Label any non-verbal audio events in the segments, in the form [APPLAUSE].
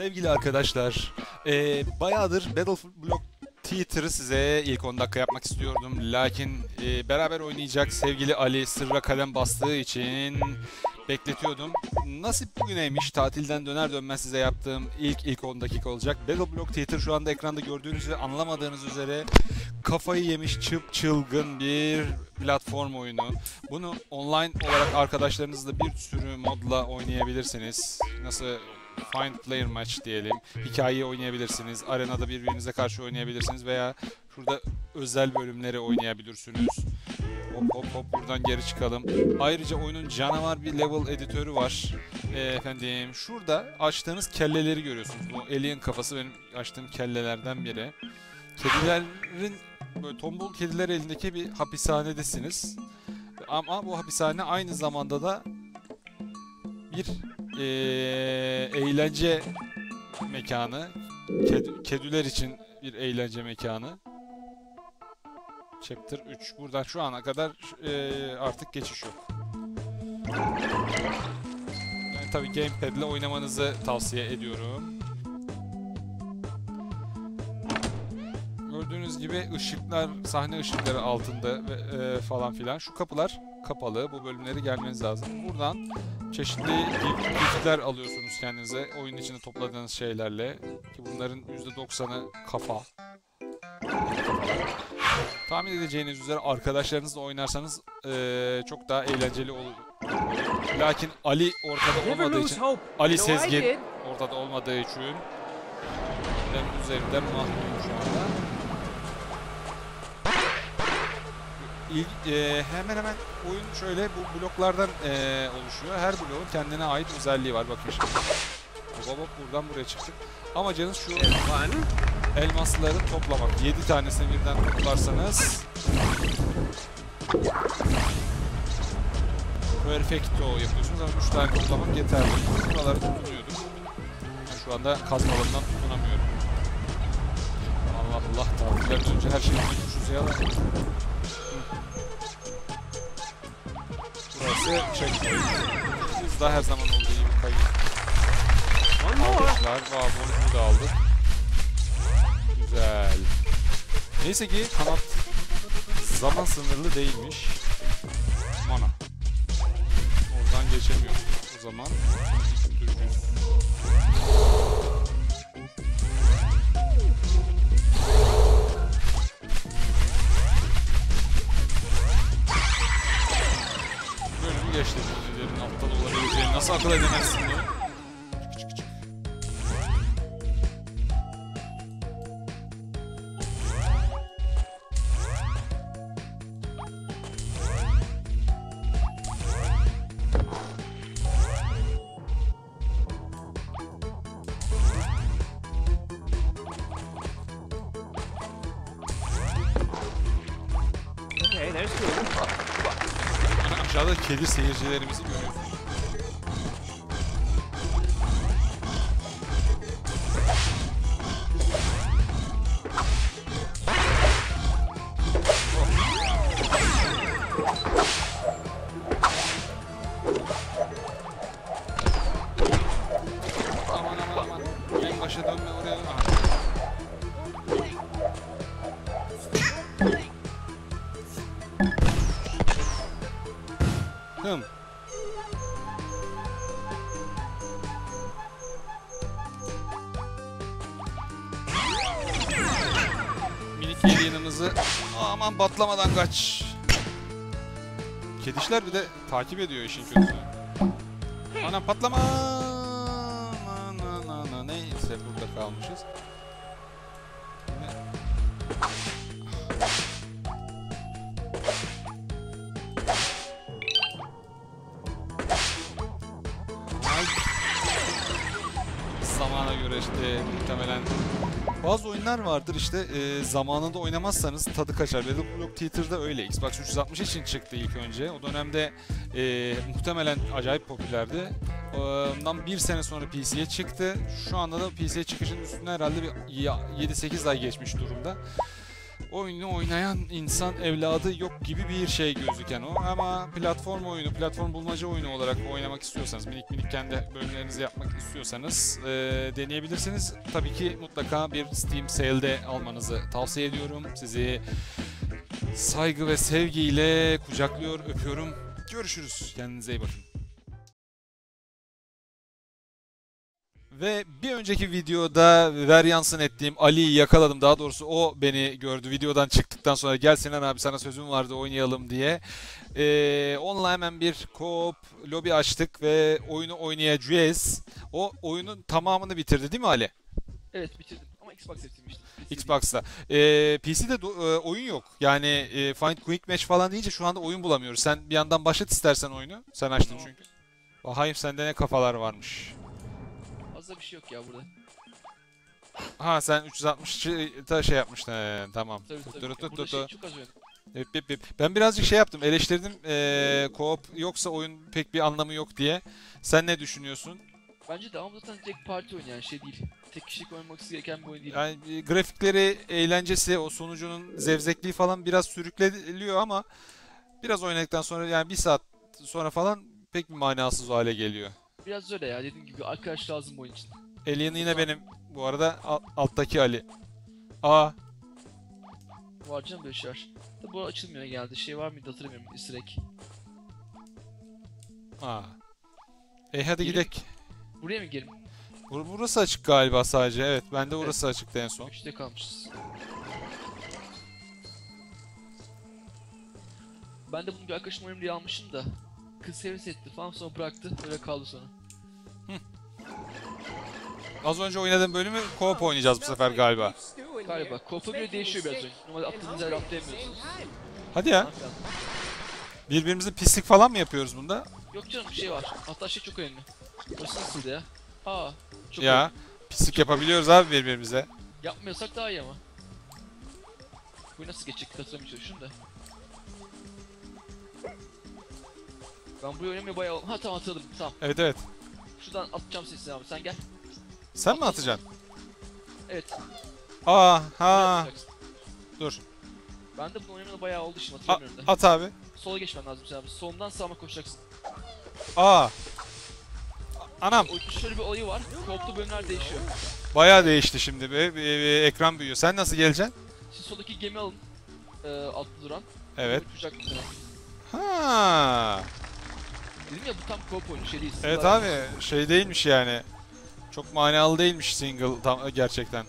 Sevgili arkadaşlar, e, bayağıdır Battleblock Theater'ı size ilk 10 dakika yapmak istiyordum. Lakin e, beraber oynayacak sevgili Ali sırra kalem bastığı için bekletiyordum. Nasip bugüneymiş. Tatilden döner dönmez size yaptığım ilk ilk 10 dakika olacak. Battleblock Theater şu anda ekranda gördüğünüz ve anlamadığınız üzere kafayı yemiş çıp çılgın bir platform oyunu. Bunu online olarak arkadaşlarınızla bir sürü modla oynayabilirsiniz. Nasıl Find Player Match diyelim. Hikayeyi oynayabilirsiniz. Arenada birbirinize karşı oynayabilirsiniz veya şurada özel bölümleri oynayabilirsiniz. Hop hop hop buradan geri çıkalım. Ayrıca oyunun canavar bir level editörü var. Ee, efendim şurada açtığınız kelleleri görüyorsunuz. Bu alien kafası benim açtığım kellelerden biri. Kedilerin böyle tombul kediler elindeki bir hapishanedesiniz. Ama bu hapishane aynı zamanda da bir eee, eğlence mekanı. Ked- kediler için bir eğlence mekanı. Chapter 3. Buradan şu ana kadar eee, artık geçiş yok. Yani tabii gamepad ile oynamanızı tavsiye ediyorum. Gördüğünüz gibi ışıklar, sahne ışıkları altında ve e, falan filan. Şu kapılar kapalı. Bu bölümleri gelmeniz lazım. Buradan çeşitli gif- giftler alıyorsunuz kendinize. Oyun içinde topladığınız şeylerle. Ki bunların %90'ı kafa. Tahmin edeceğiniz üzere arkadaşlarınızla oynarsanız e, çok daha eğlenceli olur. Lakin Ali ortada olmadığı için. Ali Sezgin ortada olmadığı için üzerinden mahkumum şu anda. İlk, e, hemen hemen oyun şöyle bu bloklardan e, oluşuyor. Her bloğun kendine ait özelliği var. Bakın şimdi. Hop buradan buraya çıktık. Amacınız şu Fun. elmasları toplamak. 7 tanesini birden toplarsanız Perfecto yapıyorsunuz ama 3 tane toplamak yeterli. Buraları tutunuyordum. Şu anda kazmalarından tutunamıyorum. Allah Allah tatilden önce her şeyi unutmuşuz ya Burası şey Hızda her zaman olduğu gibi more. Alkışlar. Vay bunu da aldık. Güzel. Neyse ki kanat zaman sınırlı değilmiş. Mana. Oradan geçemiyoruz o zaman. Düzgün. Geçtik. Birilerinin aptal olabileceğini nasıl akıl edemezsin seyircilerimizi görüyorsunuz. Batlamadan kaç. Kedişler bir de takip ediyor işin kötüsü. Anam patlama. Neyse burada kalmışız. Bazı oyunlar vardır işte e, zamanında oynamazsanız tadı kaçar. Battleblock Theater'da öyle. Xbox 360 için çıktı ilk önce. O dönemde e, muhtemelen acayip popülerdi. Ondan bir sene sonra PC'ye çıktı. Şu anda da PC'ye çıkışının üstüne herhalde bir ya- 7-8 ay geçmiş durumda. Oyunu oynayan insan evladı yok gibi bir şey gözüken o. Ama platform oyunu, platform bulmaca oyunu olarak oynamak istiyorsanız, minik minik kendi bölümlerinizi yapmak istiyorsanız e, deneyebilirsiniz. Tabii ki mutlaka bir Steam Sale'de almanızı tavsiye ediyorum. Sizi saygı ve sevgiyle kucaklıyor, öpüyorum. Görüşürüz. Kendinize iyi bakın. Ve bir önceki videoda veryansın ettiğim Ali'yi yakaladım. Daha doğrusu o beni gördü. Videodan çıktıktan sonra gel Sinan abi sana sözüm vardı oynayalım diye. Ee, onunla hemen bir co-op lobi açtık ve oyunu oynayacağız. O oyunun tamamını bitirdi değil mi Ali? Evet bitirdim ama Xbox bitirmiştim. Xbox'ta. Ee, PC'de do- e, oyun yok. Yani e, Find Quick Match falan deyince şu anda oyun bulamıyoruz. Sen bir yandan başlat istersen oyunu. Sen açtın çünkü. Hayır sende ne kafalar varmış. Fazla bir şey yok ya burada. Ha sen 360'ta şey yapmıştın. He, tamam. Tabii Tut, tabii. tut, tut, tut, şey çok az oynadım. Ben birazcık şey yaptım. Eleştirdim. Ee, co-op yoksa oyun pek bir anlamı yok diye. Sen ne düşünüyorsun? Bence de ama zaten tek parti oyunu yani şey değil. Tek kişilik oynamak gereken bir oyun değil. Yani e, grafikleri, eğlencesi, o sonucunun zevzekliği falan biraz sürükleniyor ama biraz oynadıktan sonra yani bir saat sonra falan pek bir manasız hale geliyor. Biraz öyle ya dediğim gibi arkadaş lazım bu oyun için. Alien yine benim bu arada al- alttaki Ali. Aa Var canım böyle şeyler. Da bu açılmıyor geldi. Şey var mıydı hatırlamıyorum. Egg. aa. E hadi gidek. Buraya mı girelim? Bur- Burası açık galiba sadece. Evet, bende burası açıktı en son. Üçte kalmışız. Ben de bunu bir arkadaşım oynayayım diye almışım da. Kız heves etti falan sonra bıraktı. Öyle kaldı sonra. Az önce oynadığım bölümü co-op oynayacağız bu sefer galiba. Galiba. Coop'a göre değişiyor biraz oyun. Normalde attığınız atlayamıyorsunuz. Hadi ya. filan. Birbirimizin pislik falan mı yapıyoruz bunda? Yok canım bir şey var. Hatta şey çok önemli. Burası nasıldı ya? Aa. Çok ya önemli. pislik yapabiliyoruz abi birbirimize. Yapmıyorsak daha iyi ama. Bu nasıl geçecek hatırlamaya çalışıyorum da. Ben bu oynamayı bayağı... Ha tamam hatırladım tamam. Evet evet. Şuradan atacağım sesini abi sen gel. Sen mi atacaksın? Evet. Aa ha. Dur. Ben de bunu oynamalı bayağı oldu şimdi A- hatırlamıyorum da. at abi. Sola geçmen lazım sen abi. Soldan sağıma koşacaksın. Aa. Anam Oyunun şöyle bir olayı var. Coop'lu bölümler değişiyor. bayağı değişti şimdi be. Bir- bir ekran büyüyor. Sen nasıl geleceksin? Siz soldaki gemi alın. Ee, altta duran. Evet. Uçacak bir tane. Ha. Dedim ya bu tam co-op oyunu şey değil. Evet abi şey değilmiş yani. Çok manalı değilmiş single tam gerçekten.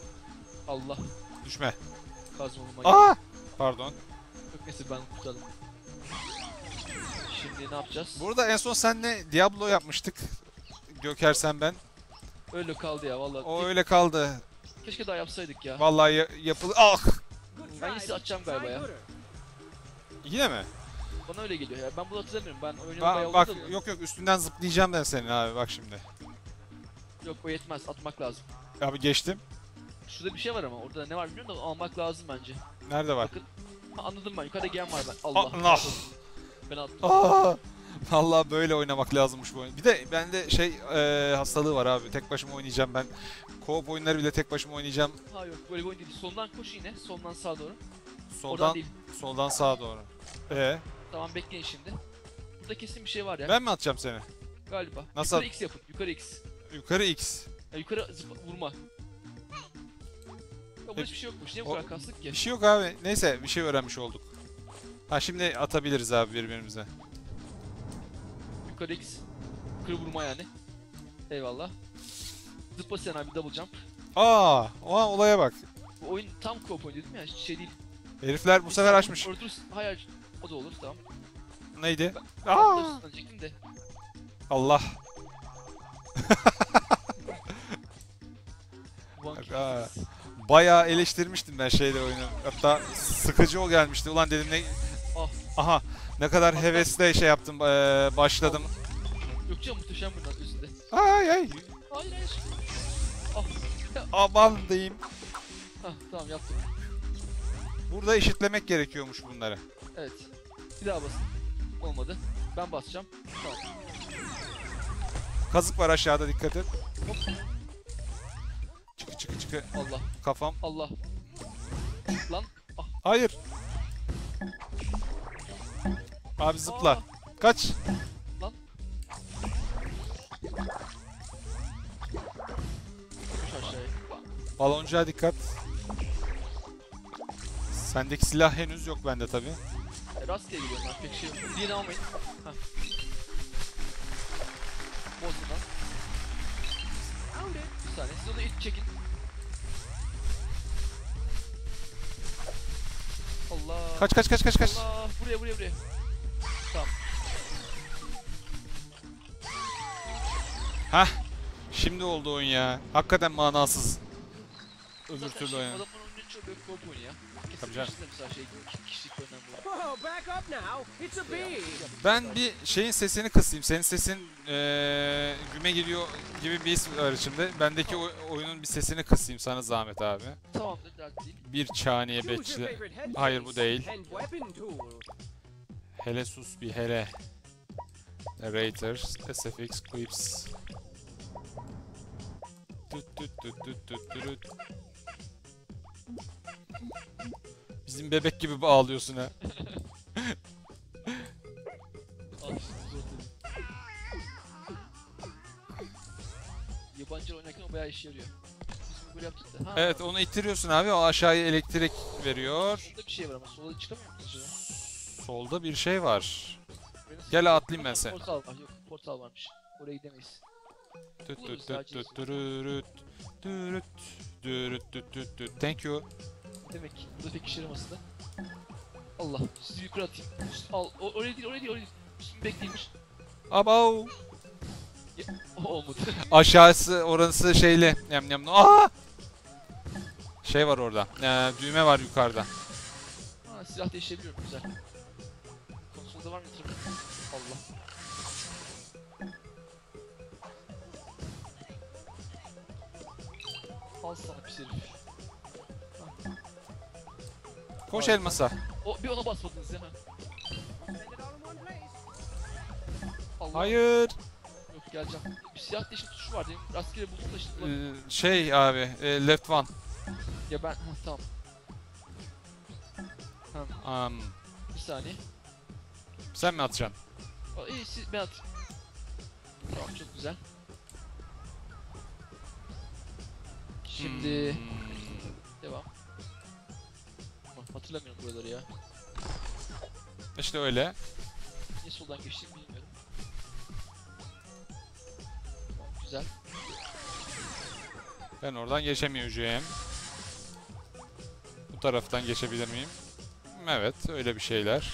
Allah. Düşme. Aa. Pardon. Yok neyse ben kurtardım. Şimdi ne yapacağız? Burada en son senle Diablo yapmıştık. Göker sen ben. Öyle kaldı ya vallahi. O öyle kaldı. Keşke daha yapsaydık ya. Vallahi ya- yapılı. Ah. Ben yine size atacağım galiba ya. Yine mi? Bana öyle geliyor ya. Ben bunu hatırlamıyorum. Ben oynamayı bayağı Ba- oldu bak da- yok yok üstünden zıplayacağım ben senin abi bak şimdi. Yok o yetmez. Atmak lazım. Abi geçtim. Şurada bir şey var ama orada ne var bilmiyorum da almak lazım bence. Nerede var? Bakın. Ha, anladım ben. Yukarıda gem var ben. Allah. Allah. Ben attım. Aa! Vallahi böyle oynamak lazımmış bu oyun. Bir de bende şey e, hastalığı var abi. Tek başıma oynayacağım ben. Co-op oyunları bile tek başıma oynayacağım. Ha yok böyle bir oyun değil. Soldan koş yine. Soldan sağa doğru. Oradan Soldan değil. soldan sağa doğru. Ee, Tamam bekleyin şimdi. Burada kesin bir şey var ya. ben mi atacağım seni? Galiba. Nasıl Yukarı X yapın. Yukarı X. Yukarı X. Ya yukarı zıp vurma. Ya E, hiçbir şey yokmuş. Niye o- bu kadar kastık ki? Bir şey yok abi. Neyse bir şey öğrenmiş olduk. Ha şimdi atabiliriz abi birbirimize. Yukarı X. Yukarı vurma yani. Eyvallah. Zıpla sen abi double jump. Aa, o olaya bak. Bu oyun tam co-op oyunu dedim ya şey değil. Herifler bu sefer açmış. Öldürürsün. Hayır. O da olur tamam. Neydi? Aa! Aa! Diyecektim de. Allah. [LAUGHS] Six. Bayağı eleştirmiştim ben şeyde oyunu. Hatta sıkıcı o gelmişti. Ulan dedim ne... Ah. Aha ne kadar Hatta- hevesle şey yaptım eee, başladım. Yok canım muhteşem bundan üstünde. Ay ay Hayır hayır. aman diyeyim. Hah tamam yaptım. Burada eşitlemek gerekiyormuş bunları. Evet. Bir daha basın. Olmadı. Ben basacağım. Tamam. Kazık var aşağıda dikkat et. Çıkı çıkı çıkı Allah. kafam. Allah. Lan. Ah Hayır. Abi zıpla. Aa, Kaç. Lan. Baloncuğa dikkat. Sendeki silah henüz yok bende tabi. Rastgele gidiyorum ben pek şey. Diğerini almayın. İt. Bir saniye siz onu it çekin. Allah. Kaç kaç kaç kaç kaç. Allah. Buraya buraya buraya. Tamam. Hah. Şimdi oldu oyun ya. Hakikaten manasız. Öbür türlü oyun. Adamın büyük korku oyunu ya. Tabii canım. şey iki kişilik önemli bu. Whoa, back up now. It's a bee. Ben bir şeyin sesini kısayım. Senin sesin eee güme geliyor gibi bir his var içimde. Bendeki oy- oyunun bir sesini kısayım sana zahmet abi. Tamamdır dert değil. Bir çaniye head Hayır, bu değil. Hele sus bir hele. Narrator, SFX, Clips. Tüt tüt tüt tüt tüt tüt. Bizim bebek gibi ağlıyorsun ha. Yabancı oynarken bayağı işe yarıyor. Biz bunu böyle yaptık da. Ha, Evet onu ittiriyorsun abi. O aşağıya elektrik veriyor. Solda bir şey var ama sola çıkamıyor acaba? Solda bir şey var. Gel atlayayım ben Ama sen. Portal var. Yok portal varmış. Oraya gidemeyiz. Tüt Buluruz tüt tüt sadece. tüt türürüt. Türüt. Türüt tüt tüt tüt. Thank you. Demek pek işe yaramasın da. Allah sizi yukarı atayım. Üst- Al o, oraya değil oraya değil oraya değil. Üstümü bekleymiş. Abav. O olmadı. [LAUGHS] Aşağısı orası şeyli. Yam yam. Aa! Şey var orada. Ee, düğme var yukarıda. ha silah değiştirebiliyorum güzel. Konsolda var mı yatırım? Allah. Al sana pis herif. Koş Vay. elmasa. O bir ona basmadınız ya. Allah. Hayır. Yok geleceğim. Bir silah değişim tuşu var değil mi? Rastgele buldum bulamıyorum. Ee, şey abi. e, left one. Ya ben... Heh, tamam. Um, Bir saniye. sen mi atacaksın? Aa, iyi siz ben atayım. Tamam çok güzel. Şimdi Hmm. devam. Hatırlamıyorum buraları ya. İşte öyle. Niye soldan geçtiğimi bilmiyorum. Güzel. Ben oradan geçemeyeceğim. Bu taraftan geçebilir miyim? Evet, öyle bir şeyler.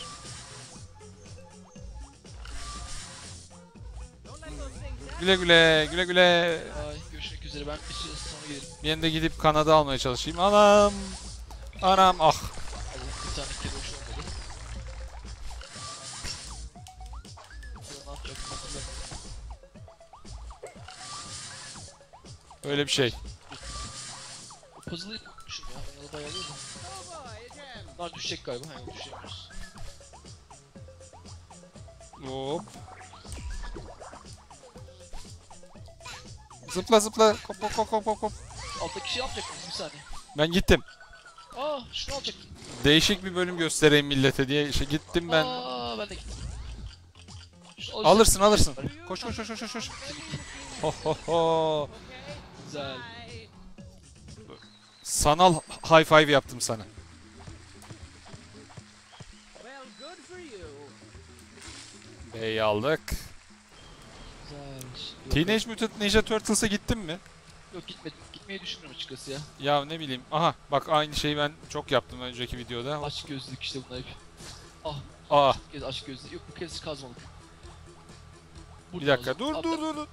Güle güle, güle güle. Ay görüşmek üzere ben bir süre sonra gelirim. Ben de gidip Kanada almaya çalışayım. Anam. Anam ah. Bir şey. Puzzle'ı unutmuşum ya. Boy, a gem. Bunlar düşecek galiba. Hayır düşemiyoruz. Hop. Zıpla zıpla. Kop kop kop kop kop. Alttaki şey almayacaktınız bir saniye. Ben gittim. Aa şunu alacaktım. Değişik bir bölüm göstereyim millete diye işte gittim ben. Aa ben de gittim. Şunu Alırsın alırsın. alacaktım. Koş koş koş koş koş. Ho ho ho. Güzel. Sanal high five yaptım sana. B'yi aldık. Güzel. Şimdi Teenage Mutant Ninja Turtles'a gittin mi? Yok gitmedim. Gitmeyi düşünmüyorum açıkçası ya. Ya ne bileyim. Aha bak aynı şeyi ben çok yaptım önceki videoda. Aç gözlülük işte bunlar hep. Aa Bu kez aç gözlülük. Yok bu kez kazmalık. bir dakika dur dur dur dur.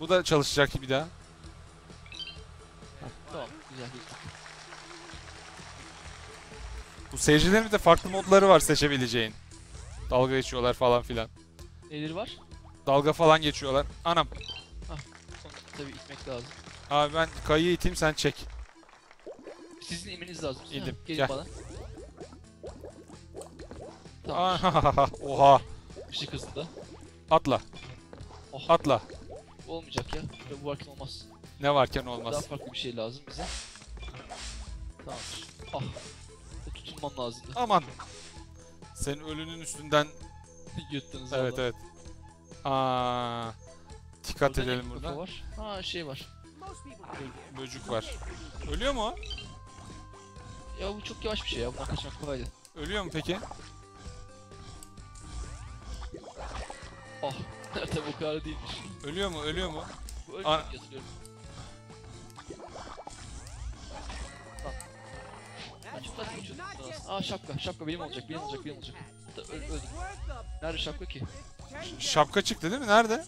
Bu da çalışacak bir daha. Tamam güzel gittik. Bu seyircilerin de farklı modları var seçebileceğin. Dalga geçiyorlar falan filan. Neleri var? Dalga falan geçiyorlar. Anam. Sonra tabii itmek lazım. Abi ben kayıyı iteyim sen çek. Sizin imeniz lazım. İndim, Gelin gel. bana. Tamam. [LAUGHS] Oha. Işık hızında. Atla. Oh. Atla. Olmayacak ya. Böyle bu varken olmaz. Ne varken Daha olmaz. farklı bir şey lazım bize. Tamam. Ah. O tutunma atmam lazımdı. Aman. Senin ölünün üstünden [LAUGHS] Yuttunuz evet valla. evet. Aa. Dikkat Burada ne edelim burada. var? Ha şey var. Böcük var. Ölüyor mu o? Ya bu çok yavaş bir şey ya. Bundan kaçmak kolaydı. Ölüyor mu peki? Ah. [LAUGHS] Tabii o kadar değilmiş. Ölüyor mu? Ölüyor mu? Ölmedi Tatlı uçuyordum. Aa şapka. Şapka benim olacak. Benim olacak. Benim olacak. Da, öl, öldüm. Nerede şapka ki? Şapka çıktı değil mi? Nerede?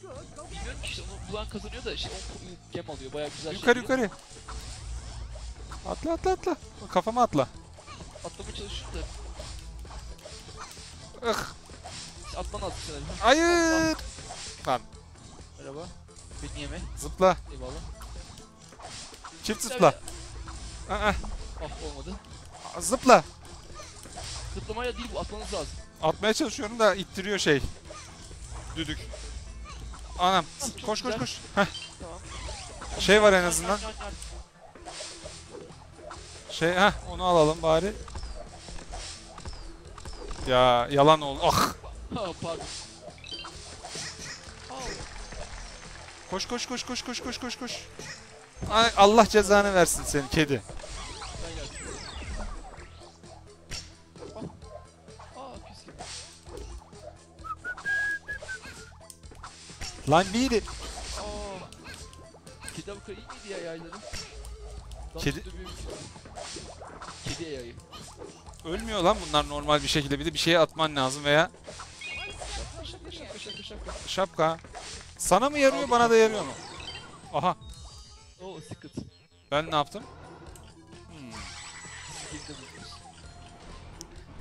Bilmiyorum ki işte onu bulan kazanıyor da işte o gem alıyor. Bayağı güzel şey. Yukarı geliyor. yukarı. Atla atla atla. Kafama atla. Atlamaya çalışıyorum da. Ih. Atman lazım sana. Hayır. Lan Merhaba. Beni yeme. zıpla. Eyvallah. Çift zıpla. Aa, Ah olmadı. Zıpla. Zıplamayla değil bu atmanız lazım. Atmaya çalışıyorum da ittiriyor şey. Düdük. Anam. Çok Koş koş güzel. koş. Heh. Tamam. Şey var en azından. Şey heh onu alalım bari. Ya yalan ol. Ah. Ha pardon. Koş koş koş koş koş koş koş koş. Allah cezanı versin seni kedi. Lan biri. Aa. Kedi kadar iyi miydi ya yayları? Dans Kedi-. Kedi yayı. Ölmüyor lan bunlar normal bir şekilde. Bir de bir şeye atman lazım veya Şapka şapka şapka şapka. şapka. Sana mı yarıyor bana da yarıyor mu? Aha Oo secret. ben ne yaptım?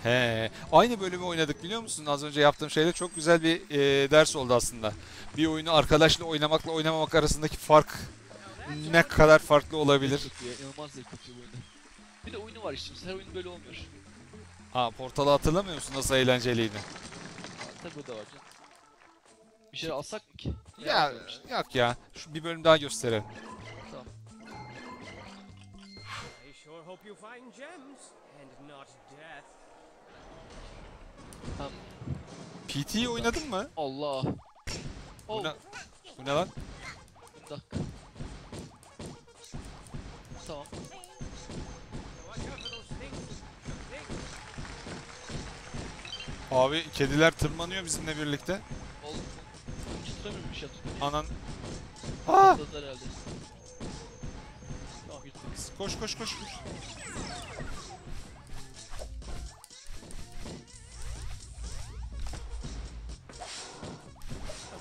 He, aynı bölümü oynadık biliyor musun? Az önce yaptığım şeyle çok güzel bir e, ders oldu aslında. Bir oyunu arkadaşla oynamakla oynamamak arasındaki fark ne kadar farklı olabilir? İnanılmaz zevk atıyor bu oyunda. Bir de oyunu var işte. Her oyun böyle olmuyor. Ha, portalı hatırlamıyor musun? Nasıl eğlenceliydi? Tabii o da var canım. Bir şey alsak mı ki? Ya yok ya. Şu bir bölüm daha gösterelim. Tamam. I sure hope you find gems and not death. Tamam. PT'yi oynadın mı? Allah. Bu Oh, ne, bu ne lan? bir dakika. Tamam. Abi kediler tırmanıyor bizimle birlikte. Oğlum. Şey atıyor. Anan. Aa! Tamam gittik. Koş koş koş koş.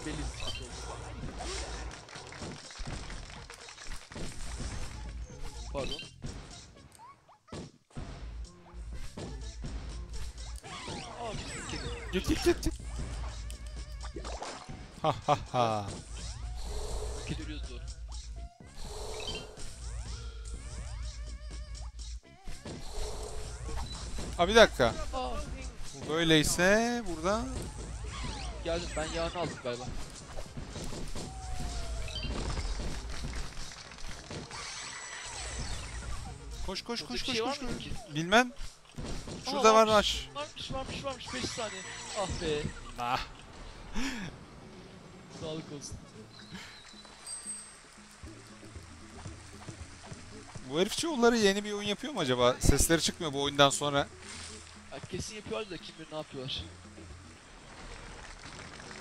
Belli sıkıntı oldu. Pardon. Aa gittik kedi. Git git git git. Ha ha ha. Kedi ölüyordu doğru. Aa bir dakika. Böyleyse burada geldim ben yağını aldım galiba. koş koş Burada koş bir koş şey var koş. mıydı ki? Bilmem. Aa, Şurada var varmış. aş. Varmış varmış varmış 5 saniye. Ah be. Ah. [LAUGHS] Sağlık olsun. Bu herifçioğulları yeni bir oyun yapıyor mu acaba? Sesleri çıkmıyor bu oyundan sonra. Ya kesin yapıyorlar da kim bilir ne yapıyorlar.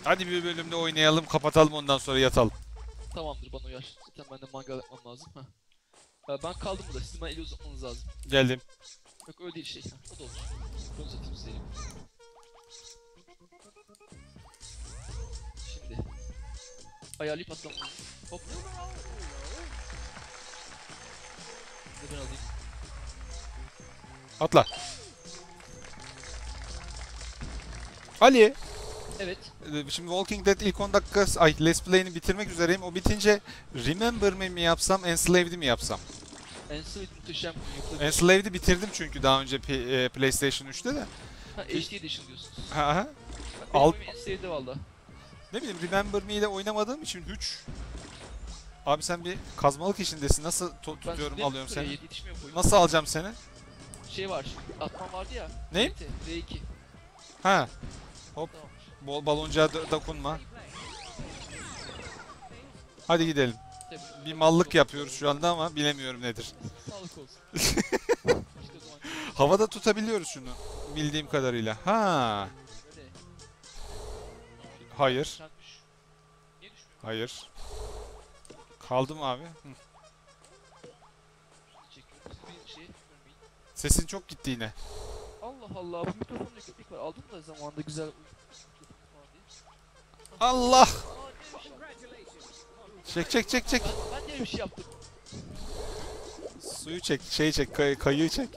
Hadi bir bölümde oynayalım, kapatalım ondan sonra yatalım. Tamamdır bana uyar. Zaten ben de mangal yapmam lazım. Ha. Ben kaldım burada. Sizin bana eli uzatmanız lazım. Geldim. Yok öyle değil şey. Ha, o da olur. Ben uzatayım size elimi. Şimdi. Ayarlayıp atlamam lazım. Hop. De ben alayım. Atla. Ali, Evet. e, şimdi Walking Dead ilk 10 dakika, ay Let's Play'ini bitirmek üzereyim. O bitince Remember Me mi yapsam, Enslaved'i mi yapsam? Enslaved muhteşem. Enslaved'i bitirdim çünkü daha önce P- e, PlayStation 3'te de. Ha HD Edition diyorsunuz. Ha, ha. Benim Al- oyun en sevdiği valla. Ne bileyim Remember Me ile oynamadığım için 3. Abi sen bir kazmalık işindesin. Nasıl tutuyorum alıyorum seni? Nasıl alacağım seni? şey var. Atman vardı ya. Ne? RT, R2. Ha. Tamamdır. Bol baloncuğa do- dokunma. Hadi gidelim. Bir mallık yapıyoruz şu anda ama bilemiyorum nedir. [LAUGHS] Havada tutabiliyoruz şunu. Bildiğim kadarıyla. Ha. Hayır. Hayır. Kaldım abi. Hı. Sesin çok gitti yine. Allah Allah bu mikrofonda köpek var. Aldım da zamanında güzel. Allah! Çek çek çek çek. Suyu çek, şeyi çek, kay- kayığı çek.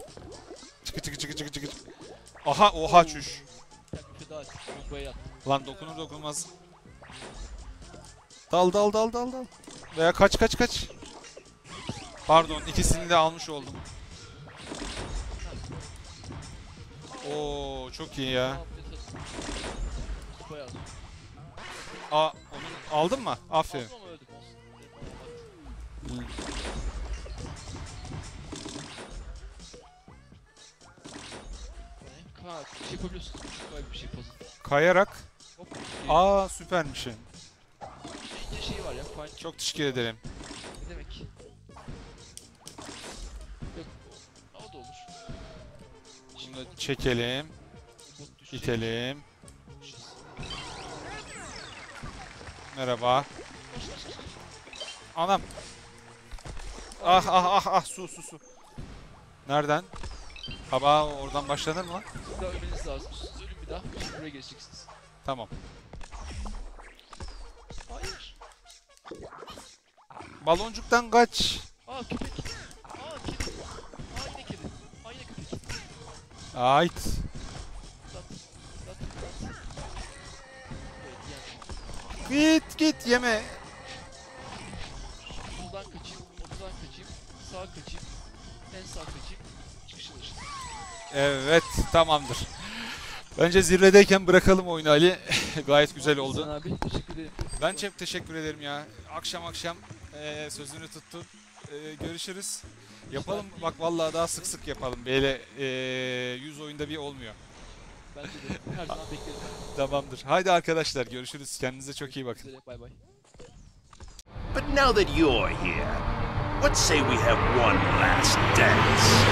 Çıkı çıkı çıkı çıkı çıkı. Aha oha çüş. Lan dokunur dokunmaz. Dal dal dal dal dal. Veya kaç kaç kaç. Pardon ikisini de almış oldum. Oo çok iyi ya. Aa onu aldın mı? Aferin. Şey şey. Kayarak. Hop. Aa süpermiş. İşte ince şey var ya. Çok teşekkür ederim. Ne demek? Yok. O, da olur. Da çekelim, itelim. Merhaba. Anam. Ah ah ah ah su su su. Nereden? Aba oradan başlanır mı? Siz daha ölmeniz lazım. Siz ölün bir daha. Buraya geçeceksiniz. Tamam. Hayır. Baloncuktan kaç. Aa köpek. Aa kedi. Aa yine kedi. Aa yine köpek. Ait. Git git yeme. Soldan kaçayım. Ortadan kaçayım. Sağa kaçayım. En sağ kaçayım. Çıkışa dışına. Evet tamamdır. Bence zirvedeyken bırakalım oyunu Ali. [LAUGHS] Gayet güzel Sen oldu. abi teşekkür ederim. Ben çok teşekkür ederim ya. Akşam akşam eee, sözünü tuttun. Eee, görüşürüz. Yapalım bak vallahi daha sık sık yapalım. Böyle eee 100 oyunda bir olmuyor. Her zaman beklerim. Tamamdır. Haydi arkadaşlar görüşürüz. Kendinize çok iyi bakın. Bay bay. But now that you're here, let's say we have one last dance.